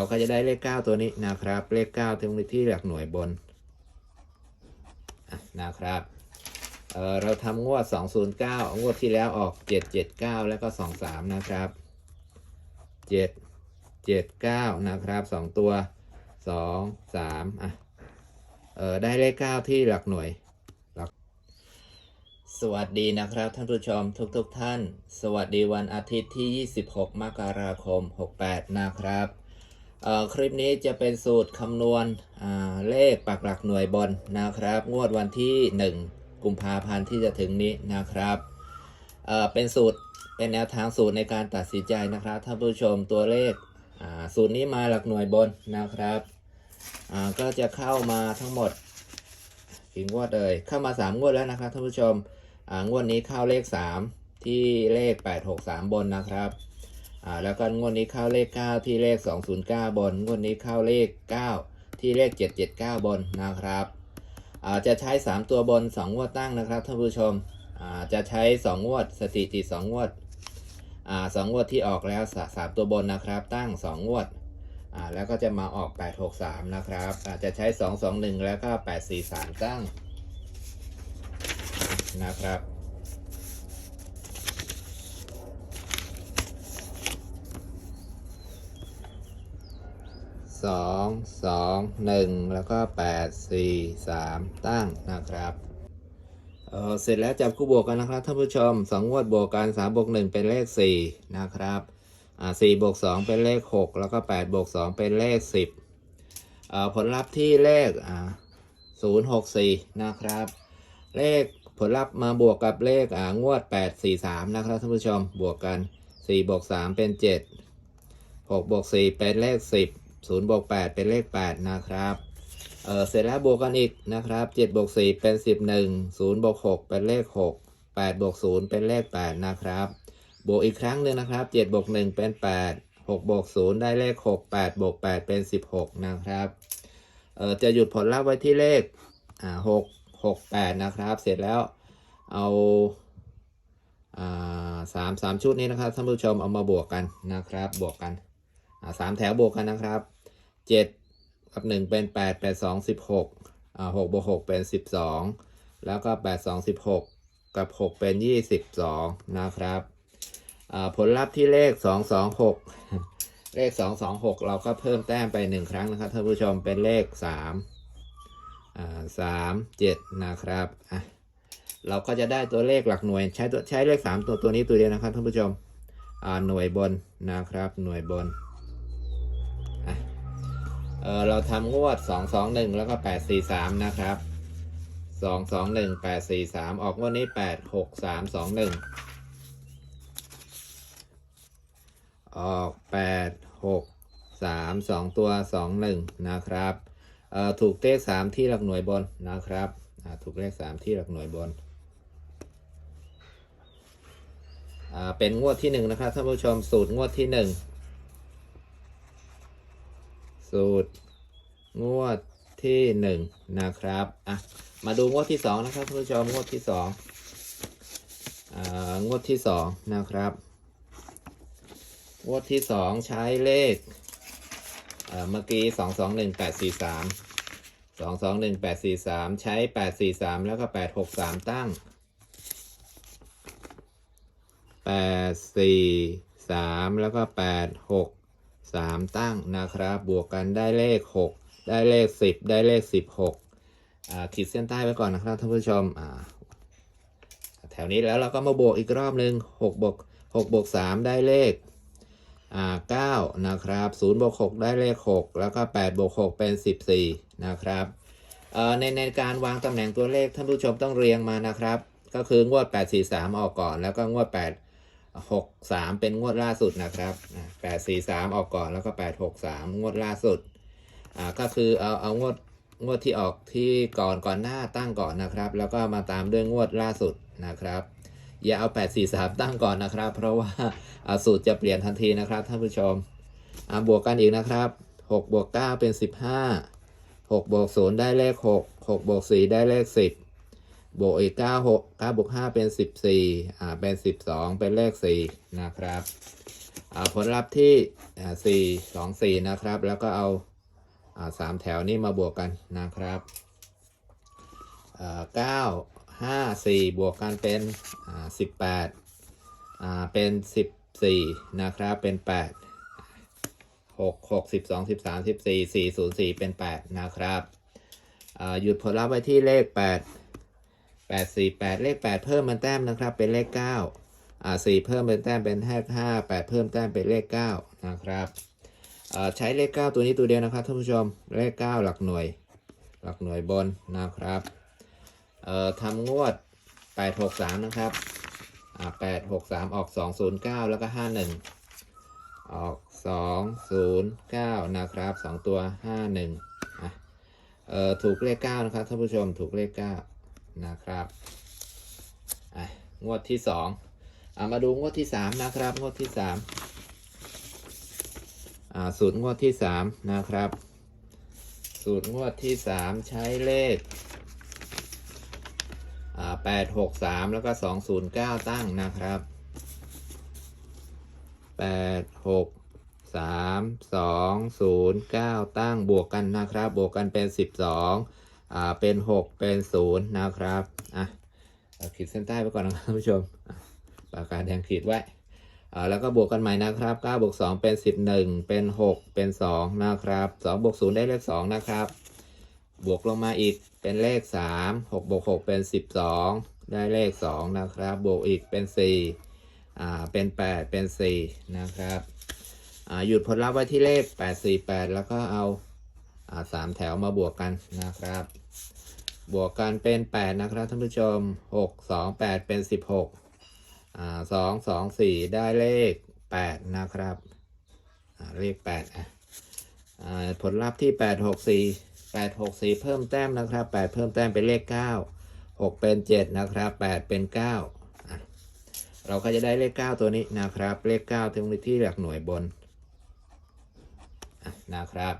เราก็จะได้เลข 9 ตัวนี้นะครับ เลข 9ตรงที่หลักหน่วยบนนะครับเเราทำงวด 209 งวดที่แล้วออก 779 แล้วก็ 23 นะครับ 7 79 นะครับ 2 ตัว 2 3อะเออได้เลข 9 ที่หลักหน่วยหลักสวัสดีนะครับ ท่านผู้ชมทุกๆทท่าน สวัสดีวันอาทิตย์ที่ 26 มกราคม 68 นะครับ คลิปนี้จะเป็นสูตรคำนวณเลขปักหลักหน่วยบนนะครับ งวดวันที่ 1 กุมภาพันธ์ที่จะถึงนี้นะครับเเป็นสูตรเป็นแนวทางสูตรในการตัดสินใจนะครับท่านผู้ชมตัวเลขสูตรนี้มาหลักหน่วยบนนะครับก็จะเข้ามาทั้งหมดกี่งวดเลยเข้ามา 3 งวดแล้วนะครับท่านผู้ชมงวดนี้เข้าเลข 3 ที่เลข 863 บนนะครับ อ่าแล้วก็งวดนี้เข้าเลข 9 ที่เลข 209 บน งวดนี้เข้าเลข 9 ที่เลข 779 บนนะครับอ่าจะใช้ 3 ตัวบน 2 งวดตั้งนะครับท่านผู้ชมอ่าจะใช้ 2 งวดสถิติ 2 งวดอ่าสองงวดที่ออกแล้วสามตัวบนนะครับ ตั้ง 2 งวดอ่าแล้วก็จะมาออก 863 นะครับอ่าจะใช้ 221 แล้วก็ 843 ตั้งนะครับ สองสองหนึ่งแล้วก็แปดสี่สามตั้งนะครับเออเสร็จแล้วจับคู่บวกกันนะครับท่านผู้ชมสองงวดบวกกันสามบวกหนึ่งเป็นเลขสี่นะครับอ่าสี่บวกสองเป็นเลขหกแล้วก็แปดบวกสองเป็นเลขสิบเอ่อผลลัพธ์ที่เลขอ่าศูนย์หกสี่นะครับ เลขผลลัพธ์มาบวกกับเลขอ่างวดแปดสี่สามนะครับท่านผู้ชมบวกกันสี่บวกสามเป็นเจ็ดหกบวกสี่เป็นเลขสิบ ศูนย์บวกแปดเป็นเลขแปดนะครับเออเสร็จแล้วบวกกันอีกนะครับเจ็ดบวกสี่เป็นสิบหนึ่งศูนย์บวกหกเป็นเลขหกแปดบวกศูนย์เป็นเลขแปดนะครับ บวกอีกครั้งหนึ่งนะครับเจ็ดบวกหนึ่งเป็นแปดหกบวกศูนย์ได้เลขหกแปดบวกแปดเป็นสิบหกนะครับเออจะหยุดผลลัพธ์ไว้ที่เลขอ่าหกหกแปดนะครับ เสร็จแล้วเอาอาสามสามชุดนี้นะครับท่านผู้ชมเอามาบวกกันนะครับ บวกกันสามแถวบวกกันนะครับ เจ็ดกับหนึ่งเป็นแปดแปดสองสิบหกอ่าหกบวกหกเป็นสิบสองแล้วก็แปดสองสิบหกกับหกเป็นยี่สิบสองนะครับอ่าผลลัพธ์ที่เลขสองสองหกเลขสองสองหกเราก็เพิ่มแต้มไปหนึ่งครั้งนะครับท่านผู้ชมเป็นเลขสามอ่าสามเจ็ดนะครับอะเราก็จะได้ตัวเลขหลักหน่วยใช้ตัวใช้เลขสามตัวตัวนี้ตัวเดียวนะครับท่านผู้ชมอ่าหน่วยบนนะครับหน่วยบน เออเราทำงวด 2 2 1 แล้วก็ 8 4 3 นะครับ 2 2 1 8 4 3 ออกงวดนี้ 8 6 3 2 1 ออก 8 6 3 2 ตัว 2 1 นะครับเออถูกเลข3ที่หลักหน่วยบนนะครับถูกเลข3ที่หลักหน่วยบนเป็นงวดที่ 1 นะครับท่านผู้ชมสูตรงวดที่ 1 สูตร งวดที่หนึ่งนะครับอะมาดูงวดที่สองนะครับท่านผู้ชมงวดที่สองอ่างวดที่สองนะครับ งวดที่สองใช้เลขอ่อเมื่อกี้สองสองหนึ่งแปดสี่สามสองสองหนึ่งแปดสี่สามใช้แปดสี่สามแล้วก็แปดหกสามตั้งแปดสี่สามแล้วก็แปดหก สามตั้งนะครับ บวกกันได้เลขหกได้เลขสิบได้เลขสิบหกอ่าขีดเส้นใต้ไว้ก่อนนะครับท่านผู้ชมอ่าแถวนี้แล้วเราก็มาบวกอีกรอบหนึ่งหกบวกหกบวกสามได้เลขอ่าเก้านะครับศูนย์บวกหกได้เลขหกแล้วก็แปดบวกหกเป็นสิบสี่นะครับในในการวางตำแหน่งตัวเลขท่านผู้ชมต้องเรียงมานะครับ ก็คืองวดแปดสี่สามออกก่อน แล้วก็งวดแปด หกสามเป็นงวดล่าสุดนะครับแปดสี่สามออกก่อนแล้วก็แปดหกสามงวดล่าสุดอ่าก็คือเอาเอางวดงวดที่ออกที่ก่อนก่อนหน้าตั้งก่อนนะครับ แล้วก็มาตามด้วยงวดล่าสุดนะครับ อย่าเอาแปดสี่สามตั้งก่อนนะครับ เพราะว่าาสูตรจะเปลี่ยนทันทีนะครับท่านผู้ชมบวกกันอีกนะครับหกบวกเก้าเป็นสิบห้าหกบวกศูนย์ได้เลขหกหกบวกสี่ได้เลขสิ บวกอีกเก้าหกเก้าบวกห้าเป็นสิบสี่อ่าเป็นสิบสองเป็นเลขสี่นะครับอ่าผลลัพธ์ที่อ่าสี่สองสี่นะครับ แล้วก็เอาอ่าสามแถวนี้มาบวกกันนะครับอ่าเก้าห้าสี่บวกกันเป็นอ่าสิบแปดอ่าเป็นสิบสี่นะครับเป็นแปดหกหกสิบสองสิบสามสิบสี่สี่ศูนย์สี่เป็นแปดนะครับอ่าหยุดผลลัพธ์ไว้ที่เลขแปด แปดสี่แปดเลขแปดเพิ่มมันแต้มนะครับ เป็นเลขเก้าอ่าสี่เพิ่มเป็นแต้มเป็นห้าห้าแปดเพิ่มแต้มเป็นเลขเก้านะครับอ่าใช้เลขเก้าตัวนี้ตัวเดียวนะครับท่านผู้ชมเลขเก้าหลักหน่วย หลักหน่วยบนนะครับเอ่อทำงวดแปดหกสามนะครับอ่าแปดหกสามออกสองศูนย์เก้าแล้วก็ห้าหนึ่งออกสองศูนย์เก้านะครับสองตัวห้าหนึ่งอะเอ่อถูกเลขเก้านะครับท่านผู้ชมถูกเลขเก้า นะครับงวดที่สองอามาดูงวดที่สามนะครับ งวดที่สามสูตรงวดที่สามนะครับ สูตรงวดที่สามใช้เลขแปดหกสามแล้วก็สองศูนย์เก้าตั้งนะครับแปดหกสามสองศูนย์เก้าตั้งบวกกันนะครับ บวกกันเป็นสิบสอง อ่าเป็นหกเป็นศูนย์นะครับอะเอาขีดเส้นใต้ไปก่อนนะครับท่านผู้ชมปากกาแดงขีดไว้อ่าแล้วก็บวกกันใหม่นะครับ9บวก2เป็น 11 เป็น 6 เป็น 2 นะครับ2บวก0ได้เลข 2 นะครับ บวกลงมาอีกเป็นเลข 3 6บวก6เป็น 12 ได้เลข 2 นะครับ บวกอีกเป็น4อ่า เป็น 8 เป็น 4 นะครับ อ่า หยุดผลลัพธ์ไว้ที่เลข 8 4 8 แล้วก็เอา อ่าสามแถวมาบวกกันนะครับ บวกกันเป็น 8 นะครับท่านผู้ชม 6 2 8 เป็น 16อ่าสองสองสี่ได้เลขแปดนะครับอ่าเลขแปดอะอ่าผลลัพธ์ที่แปดหกสี่แปดหกสี่เพิ่มแต้มนะครับแปดเพิ่มแต้มเป็นเลขเก้าหกเป็นเจ็ดนะครับแปดเป็นเก้าเราก็จะได้เลขเก้าตัวนี้นะครับ เลขเก้าตรงที่หลักหน่วยบนนะครับ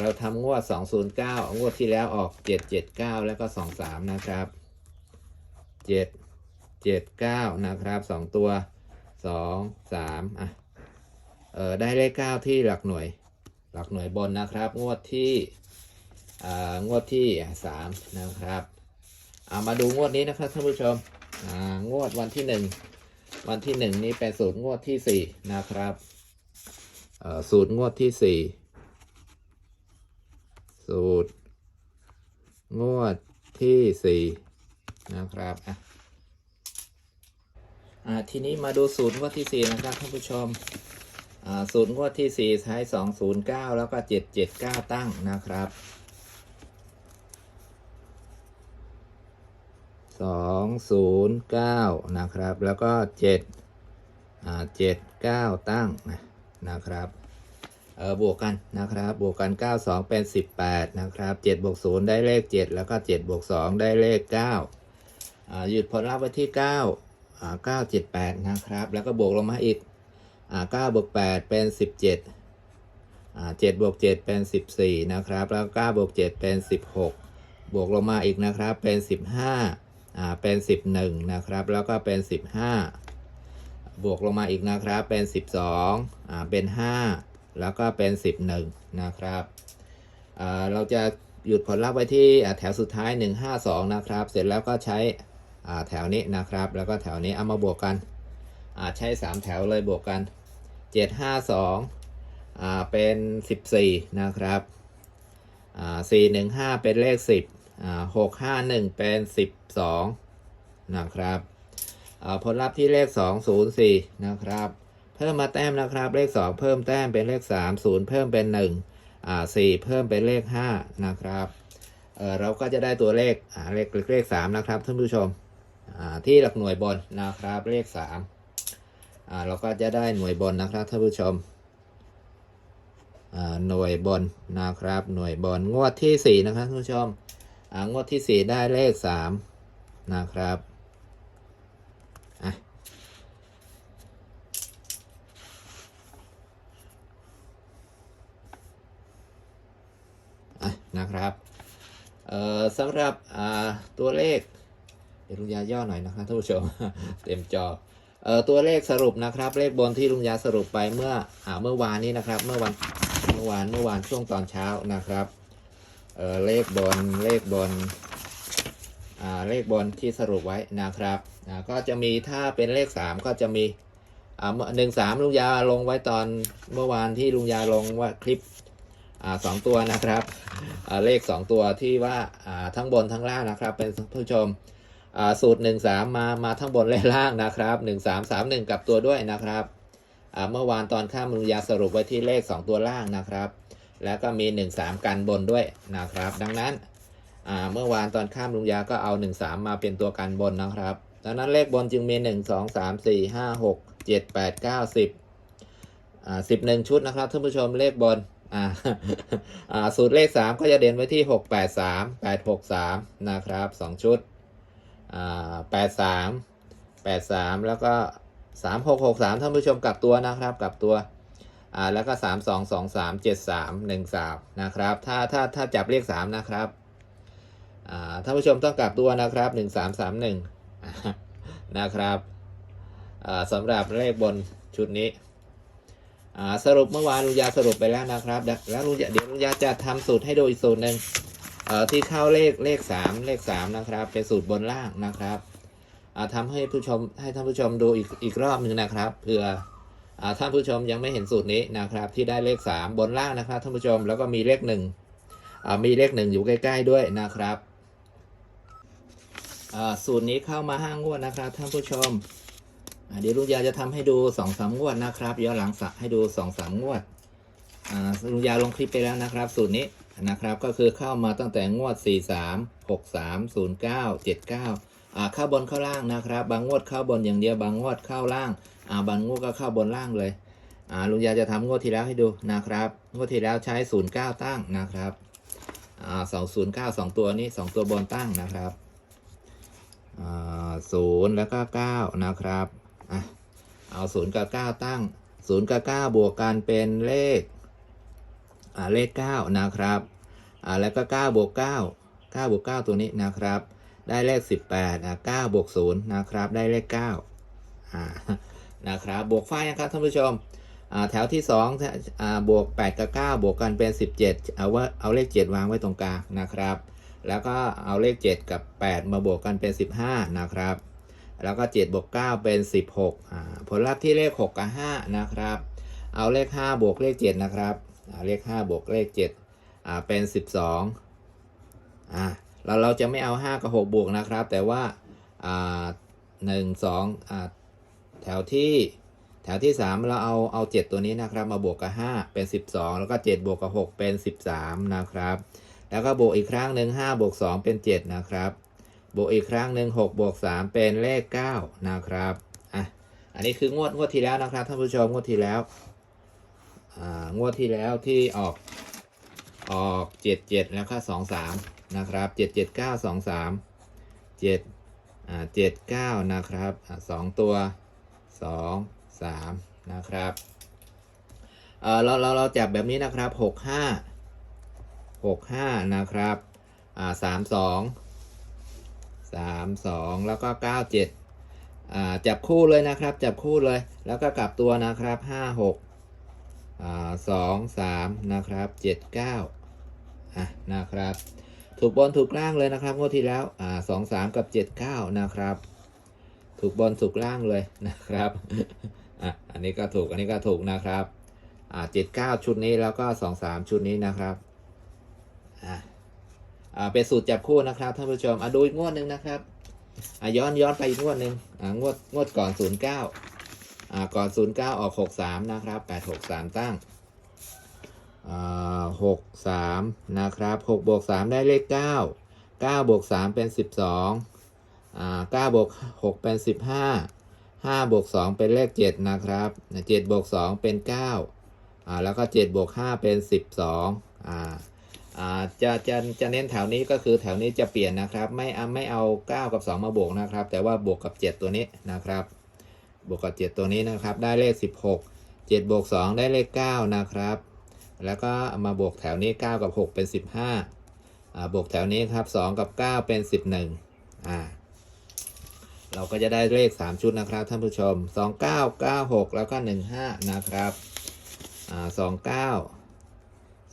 เราทำงวด 209 งวดที่แล้วออก 779 แล้วก็ 23 นะครับ7เจ็ดเก้านะครับสองตัวสองสามอะเออได้เลขเก้าที่หลักหน่วย หลักหน่วยบนนะครับ งวดที่อ่างวดที่สามนะครับเอามาดูงวดนี้นะครับท่านผู้ชมอ่างวดวันที่หนึ่งวันที่หนึ่งนี้เป็นสูตรงวดที่สี่นะครับเอ่อสูตรงวดที่สี่ สูตร งวดที่สี่นะครับอะอ่าทีนี้มาดูสูตรงวดที่4นะครับท่านผู้ชมอ่าสูตรงวดที่4ใช้209แล้วก็779ตั้งนะครับ209นะครับ แล้วก็7อ่า79ตั้งนะนะครับ เออบวกกันนะครับ บวกกัน 92 เป็น 18 นะครับ7บวก0ได้เลข 7 แล้วก็7บวก2ได้เลข9อ่าหยุดผลลัพธ์ไว้ที่ 9 อ่าเก้าเจ็ดแปดนะครับ แล้วก็บวกลงมาอีกอ่าเก้าบวกแปดเป็นสิบเจ็ดอ่าเจ็ดบวกเจ็ดเป็นสิบสี่นะครับ แล้วเก้าบวกเจ็ดเป็นสิบหกบวกลงมาอีกนะครับ เป็นสิบห้าอ่าเป็นสิบหนึ่งนะครับ แล้วก็เป็นสิบห้าบวกลงมาอีกนะครับ เป็นสิบสองอ่าเป็นห้า แล้วก็เป็นสิบหนึ่งนะครับเราจะหยุดผลลัพธ์ไว้ที่แถวสุดท้าย 152 นะครับ เสร็จแล้วก็ใช้แถวนี้นะครับ แล้วก็แถวนี้เอามาบวกกันใช้ 3 แถวเลยบวกกัน 7 5 2อ่าเป็น 14 นะครับอ่า4 1 5 เป็นเลข 10อ่า6 5 1 เป็น 12 นะครับผลลัพธ์ที่เลข 2 0 4 นะครับ เพิ่มมาแต้มนะครับ เลข 2 เพิ่มแต้มเป็นเลข 3 0 เพิ่มเป็น1อ่า4เพิ่มเป็นเลข 5 นะครับเออเราก็จะได้ตัวเลขอ่าเลขเลข 3 นะครับท่านผู้ชมอ่าที่หลักหน่วยบนนะครับเลขสามอ่าเราก็จะได้หน่วยบนนะครับท่านผู้ชมอ่าหน่วยบนนะครับ หน่วยบนงวดที่สี่นะครับท่านผู้ชมอ่างวดที่สี่ได้เลขสามนะครับอะอะ นะครับเอ่อสำหรับอ่าตัวเลขเดี๋ยวลุงยาย่อหน่อยนะครับท่านผู้ชมเต็มจอเอ่อตัวเลขสรุปนะครับ เลขบนที่ลุงยาสรุปไปเมื่ออ่าเมื่อวานนี้นะครับ เมื่อวันเมื่อวานเมื่อวานช่วงตอนเช้านะครับเอ่อเลขบนเลขบนอ่าเลขบนที่สรุปไว้นะครับอ่าก็จะมีถ้าเป็นเลขสามก็จะมีอ่าหนึ่งสามลุงยาลงไว้ตอนเมื่อวานที่ลุงยาลงว่าคลิป สองตัวนะครับเลขสองตัวที่ว่าทั้งบนทั้งล่างนะครับ เป็นผู้ชมสูตร 1 3 มามาทั้งบนและล่างนะครับ 1 3 3 1 กับตัวด้วยนะครับเมื่อวานตอนข้ามลุงยาสรุปไว้ที่เลข 2 ตัวล่างนะครับ แล้วก็มี 1 3 กันบนด้วยนะครับ ดังนั้นเมื่อวานตอนข้ามลุงยาก็เอา 1 3 มาเป็นตัวกันบนนะครับ ดังนั้นเลขบนจึงมี 1 2 3 4 5 6 7 8 9 10อ่า11 ชุดนะครับท่านผู้ชมเลขบน อ่าอ่าสูตรเลข3ก็จะเด่นไว้ที่6 8 3 8 6 3นะครับ2ชุดแปดสามแปดสามแล้วก็สามหกหกสามท่านผู้ชมกลับตัวนะครับกลับตัวอ่าแล้วก็สามสองสองสามเจ็ดสามหนึ่งสามนะครับถ้าถ้าถ้าจับเลขสามนะครับอ่าท่านผู้ชมต้องกลับตัวนะครับหนึ่งสามสามหนึ่งนะครับอ่าสำหรับเลขบนชุดนี้ สรุปเมื่อวานลุงยาสรุปไปแล้วนะครับ แล้วลุงยาเดี๋ยวลุงยาจะทำสูตรให้ดูอีกสูตรหนึ่งที่เข้าเลขเลขสามเลขสามนะครับ เป็นสูตรบนล่างนะครับอ่าทำให้ผู้ชมให้ท่านผู้ชมดูอีกอีกรอบหนึ่งนะครับเผื่ออท่านผู้ชมยังไม่เห็นสูตรนี้นะครับ ที่ได้เลขสามบนล่างนะครับท่านผู้ชมแล้วก็มีเลขหนึ่งมีเลขหนึ่งอยู่ใกล้ๆด้วยนะครับสูตรนี้เข้ามาห้างวดนะครับท่านผู้ชม เดี๋ยวลุงยาจะทำให้ดูสองสามงวดนะครับย้อนหลังสักให้ดูสองสามงวดลุงยาลงคลิปไปแล้วนะครับ สูตรนี้นะครับก็คือเข้ามาตั้งแต่งวด 4 3 6 3 0 9 7 9อ่าเข้าบนเข้าล่างนะครับ บางงวดเข้าบนอย่างเดียวบางงวดเข้าล่างาบางงวดก็เข้าบนล่างเลยลุงยาจะทำงวดที่แล้วให้ดูนะครับงวดที่แล้วใช้ 0 9 ตั้งนะครับสองศูนย์เก้าสองตัวนี้สองตัวบนตั้งนะครับศูนย์แล้วก็เก้านะครับ อะเอาศูนย์กับเก้าตั้งศูนย์กับเก้าบวกกันเป็นเลขอ่าเลข9นะครับอ่าแล้วก็9บวก9 9บวก9ตัวนี้นะครับ ได้เลข18อ่า9บวก0นะครับ ได้เลข9อ่านะครับ บวกไฟนะครับท่านผู้ชมอ่าแถวที่2อ่าบวก 8 กับ 9 บวกกันเป็น 17 เอาว่าเอาเลข 7 วางไว้ตรงกลางนะครับ แล้วก็เอาเลข 7 กับ 8 มาบวกกันเป็น 15 นะครับ แล้วก็7บวก9เป็น 16อ่าผลลัพธ์ที่เลข 6 กับ 5 นะครับ เอาเลข 5 บวกเลข 7 นะครับเลข 5 บวกเลข7อ่าเป็น 12อ่าเราเราจะไม่เอา 5 กับ 6 บวกนะครับ แต่ว่าอ่าหนึ่งสองอ่าแถวที่แถวที่ 3 เราเอาเอา 7 ตัวนี้นะครับ มาบวกกับ 5 เป็น 12 แล้วก็ 7 บวกกับ 6 เป็น 13 นะครับ แล้วก็บวกอีกครั้งหนึ่ง5บวก2 เป็น 7 นะครับ บวกอีกครั้งหนึ่ง6บวก3เป็นเลข 9 นะครับอะอันนี้คืองวดงวดที่แล้วนะครับท่านผู้ชมงวดที่แล้วอ่างวดที่แล้วที่ออกออกเจ็ดเจ็ดแล้วก็สองสามนะครับเจ็ดเจ็ดเก้าสองสามเจ็ดอ่าเจ็ดเก้านะครับสองตัวสองสามนะครับเออเราเราเราจับแบบนี้นะครับหกห้าหกห้านะครับอ่าสามสอง สามสองแล้วก็เก้าเจ็ดอ่าจับคู่เลยนะครับ จับคู่เลย แล้วก็กลับตัวนะครับห้าหกอ่าสองสามนะครับเจ็ดเก้าอะนะครับ ถูกบนถูกล่างเลยนะครับงวดที่แล้วอ่าสองสามกับเจ็ดเก้านะครับ ถูกบนถูกล่างเลยนะครับอะอันนี้ก็ถูกอันนี้ก็ถูกนะครับอ่าเจ็ดเก้าชุดนี้แล้วก็สองสามชุดนี้นะครับอะอ่า เป็นสูตรจับคู่นะครับท่านผู้ชมอะดูอีกงวดหนึ่งนะครับอะย้อนย้อนไปอีกงวดหนึ่งอ่างวดงวดก่อนศูนย์เก้าอ่าก่อน09ออก63นะครับ863ตั้งอ่า63นะครับ6บวก3ได้เลข9 9บวก3เป็น12อ่า9บวก6เป็น15 5บวก2เป็นเลข7นะครับ7บวก2เป็น9อ่าแล้วก็7บวก5เป็น12อ่าอ่า จะจะจะเน้นแถวนี้ก็คือแถวนี้จะเปลี่ยนนะครับ ไม่เอาไม่เอา 9 กับ 2 มาบวกนะครับ แต่ว่าบวกกับ 7 ตัวนี้นะครับ บวกกับ 7 ตัวนี้นะครับ ได้เลข 16 7บวก2ได้เลข 9 นะครับ แล้วก็มาบวกแถวนี้ 9 กับ 6 เป็น 15อ่าบวกแถวนี้ครับ 2 กับ 9 เป็น 11อ่าเราก็จะได้เลข 3 ชุดนะครับท่านผู้ชม 29 96 แล้วก็ 15 นะครับอ่า29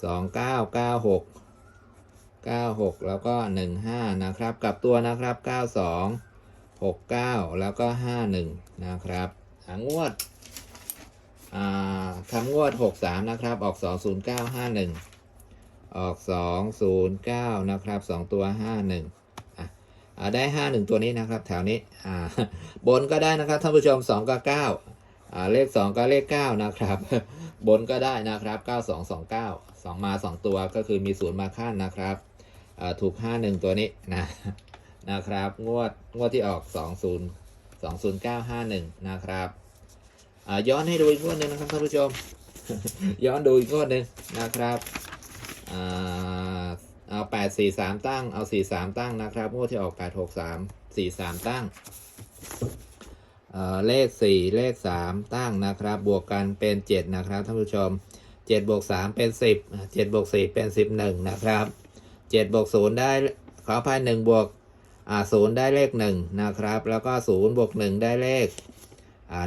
29 96 96แล้วก็15นะครับ กลับตัวนะครับ92 69แล้วก็51นะครับหางวดคำงวด 63 นะครับ ออก 20951 ออก 209 นะครับ 2 ตัว 51อะอ่าได้ 51 ตัวนี้นะครับ แถวนี้อ่าบนก็ได้นะครับท่านผู้ชม 2 กับ9อ่าเลข 2 ก็เลข 9 นะครับ บนก็ได้นะครับ 9229 2มา2ตัวก็คือมีศูนย์มาขั้นนะครับอ่าถูก51ตัวนี้นะนะครับ งวดงวดที่ออก20 20951นะครับย้อนให้ดูอีกงวดหนึ่งนะครับท่านผู้ชม ย้อนดูอีกงวดหนึ่งนะครับเอาแปดสี่สามตั้งเอาสี่สามตั้งนะครับงวดที่ออกแปดหกสามสี่สามตั้งเเลขสี่เลขสามตั้งนะครับ บวกกันเป็นเจ็ดนะครับท่านผู้ชม เจ็ดบวกสามเป็นสิบเจ็ดบวกสี่เป็นสิบหนึ่งนะครับเจ็ดบวกศูนย์ได้ขออภัยหนึ่งบวกศูนย์ได้เลขหนึ่งนะครับ แล้วก็ศูนย์บวกหนึ่งได้เลข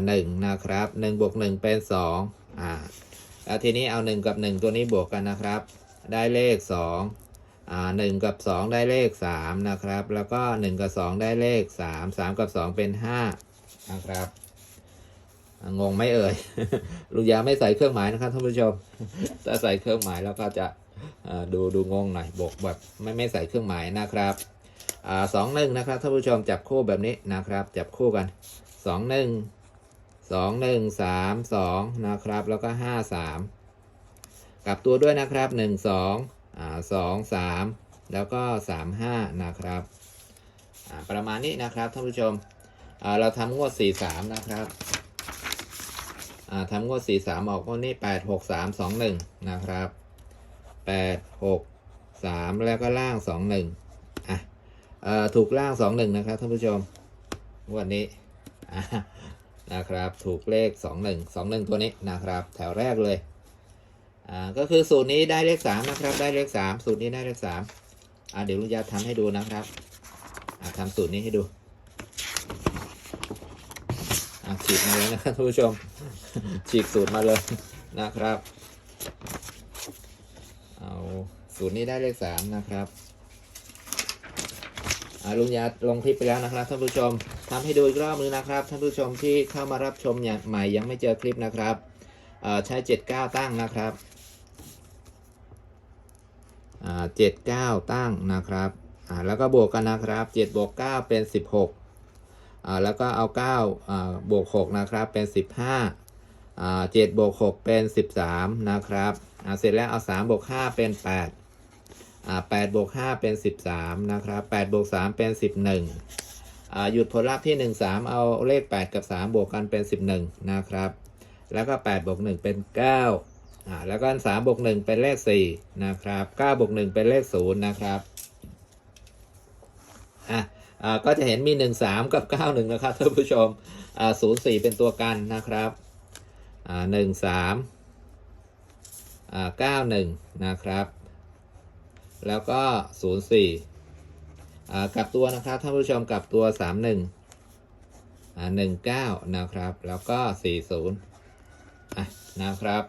หนึ่งนะครับหนึ่งบวกหนึ่งเป็นสองอ่าแล้วทีนี้เอา1กับ1ตัวนี้บวกกันนะครับ ได้เลข2อ่า1กับ2ได้เลข3นะครับ แล้วก็1กับ2ได้เลข3 3กับ2เป็น5นะครับ งงไม่เอ่ยลุงยาไม่ใส่เครื่องหมายนะครับท่านผู้ชมถ้าใส่เครื่องหมายแล้วก็จะดูดูงงหน่อยบวกแบบไม่ไม่ใส่เครื่องหมายนะครับอสองหนึ่งนะครับท่านผู้ชมจับคู่แบบนี้นะครับ จับคู่กันสองหนึ่งสองหนึ่งสามสองนะครับ แล้วก็ห้าสามกลับตัวด้วยนะครับหนึ่งสองสองสามแล้วก็สามห้านะครับประมาณนี้นะครับท่านผู้ชมเราทำงวดสี่สามนะครับ ทำงวดสี่สามออกงวดนี้แปดหกสามสองหนึ่งนะครับแปดหกสามแล้วก็ล่างสองหนึ่งอะเอ่อถูกล่างสองหนึ่งนะครับท่านผู้ชมงวดนี้นะครับถูกเลข21 21ตัวนี้นะครับ แถวแรกเลยอ่าก็คือสูตรนี้ได้เลข3นะครับ ได้เลข3สูตรนี้ได้เลข3อ่าเดี๋ยวลุงยาทำให้ดูนะครับอ่าทำสูตรนี้ให้ดูอ่า ฉีกมาเลยนะครับท่านผู้ชม ฉีกสูตรมาเลยนะครับ เอาสูตรนี้ได้เลข3นะครับอลุงยาลงคลิปไปแล้วนะครับท่านผู้ชมทำให้ดูอีกรอบนึงนะครับท่านผู้ชมที่เข้ามารับชมอย่างใหม่ยังไม่เจอคลิปนะครับเอ่อใช้79ตั้งนะครับอ่า79ตั้งนะครับแล้วก็บวกกันนะครับ7บวก9เป็น16อ่า แล้วก็เอา9อ่าบวก6นะครับเป็น 15อ่า7บวก6เป็น 13 นะครับเสร็จแล้วเอา3บวก5เป็น8อ่า8บวก5เป็น 13 นะครับ8บวก3เป็น 11อ่าหยุดผลลัพธ์ที่ 1 3 เอาเลข 8 กับ 3 บวกกันเป็น 11 นะครับ แล้วก็8บวก1เป็น9อ่าแล้วก็3บวก1เป็นเลข 4 นะครับ9บวก1เป็นเลข 0 นะครับอะ อ่าก็จะเห็นมี 1 3 กับ 9 1 นะครับท่านผู้ชมอ่า0 4 เป็นตัวกันนะครับอ่า1 3อ่า9 1 นะครับ แล้วก็ 0 4อ่ากลับตัวนะครับท่านผู้ชมกลับตัว 3 1อ่า19 นะครับ แล้วก็ 40อะนะครับ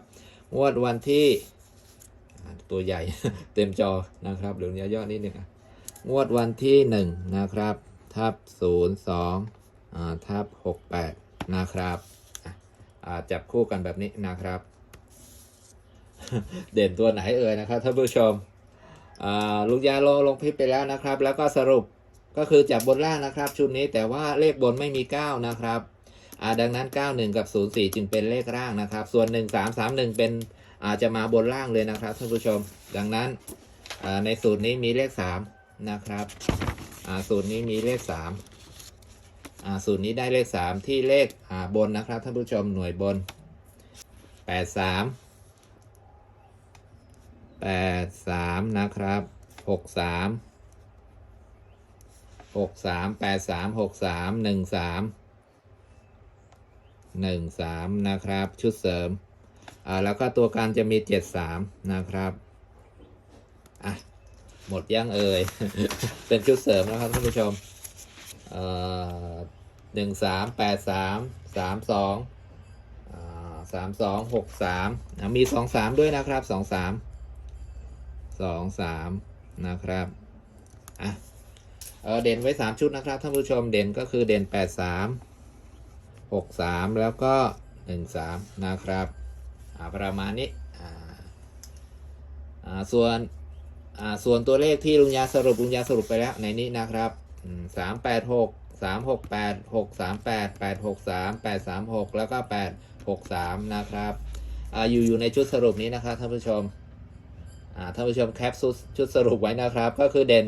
งวดวันที่ตัวใหญ่เต็มจอนะครับเหลืองย่อๆนิดนึงอะ งวดวันที่1นะครับ ทับ02อ่าทับ68นะครับจับคู่กันแบบนี้นะครับ เด่นตัวไหนเอ่ยนะครับท่านผู้ชมลุงยาลงลงคลิปไปแล้วนะครับ แล้วก็สรุปก็คือจับบนล่างนะครับ ชุดนี้แต่ว่าเลขบนไม่มี 9 นะครับดังนั้น 91 กับ 04 จึงเป็นเลขล่างนะครับ ส่วน 1331 เป็นอาจจะมาบนล่างเลยนะครับท่านผู้ชม ดังนั้นในสูตรนี้มีเลข 3 นะครับสูตรนี้มีเลข3อ่าสูตรนี้ได้เลข3ที่เลขบนนะครับท่านผู้ชมหน่วยบน83แปดสามนะครับหกสามหกสามแปดสามหกสามหนึ่งสามหนึ่งสามนะครับ ชุดเสริมอ่าแล้วก็ตัวการจะมีเจ็ดสามนะครับอะ หมดยังเอ่ย เป็นชุดเสริมนะครับท่านผู้ชมเอ่อหนึ่งสามแปดสามสามสองสามสองหกสามมีสองสามด้วยนะครับสองสามสองสามนะครับอะเออเด่นไว้สามชุดนะครับท่านผู้ชมเด่นก็คือเด่นแปดสามหกสามแล้วก็หนึ่งสามนะครับประมาณนี้ส่วน อ่าส่วนตัวเลขที่ลุงยาสรุปลุงยาสรุปไปแล้วในนี้นะครับสามแปดหกสามหกแปดหกสามแปดแปดหกสามแปดสามหกแล้วก็แปดหกสามนะครับอ่าอยู่อยู่ในชุดสรุปนี้นะครับท่านผู้ชมอ่าท่านผู้ชมแคปชุดชุดสรุปไว้นะครับ ก็คือเด่น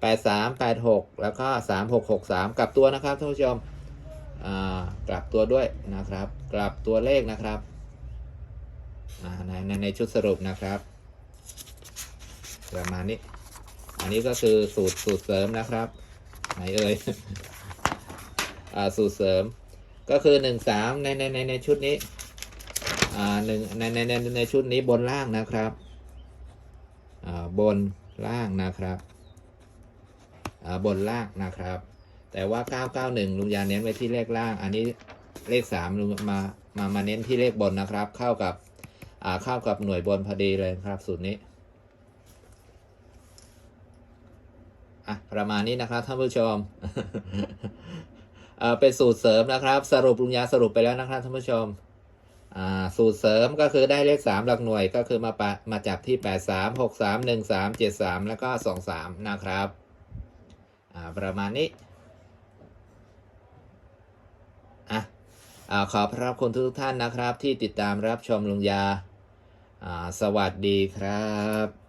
แปดสามแปดหกแล้วก็สามหกหกสามกลับตัวนะครับท่านผู้ชมอ่ากลับตัวด้วยนะครับ กลับตัวเลขนะครับในในในชุดสรุปนะครับ ประมาณนี้ อันนี้ก็คือสูตรสูตรเสริมนะครับ ไหนเอ่ยอ่าสูตรเสริม ก็คือหนึ่งสามในในในในชุดนี้ อ่าหนึ่งในในในในชุดนี้บนล่างนะครับ อ่าบนล่างนะครับ อ่าบนล่างนะครับ แต่ว่า991ลุงยาเน้นไว้ที่เลขล่าง อันนี้เลข3ลุงมามามาเน้นที่เลขบนนะครับ เข้ากับ อ่าเข้ากับหน่วยบนพอดีเลยครับ สูตรนี้ อะประมาณนี้นะครับท่านผู้ชมเป็นสูตรเสริมนะครับ สรุปลุงยาสรุปไปแล้วนะครับท่านผู้ชมสูตรเสริมก็คือได้เลข3หลักหน่วยก็คือมาปะมาจับที่8 3 6 3 1 3 7 3แล้วก็2 3นะครับประมาณนี้อะขอพระคุณทุกท่านนะครับ ที่ติดตามรับชมลุงยาสวัสดีครับ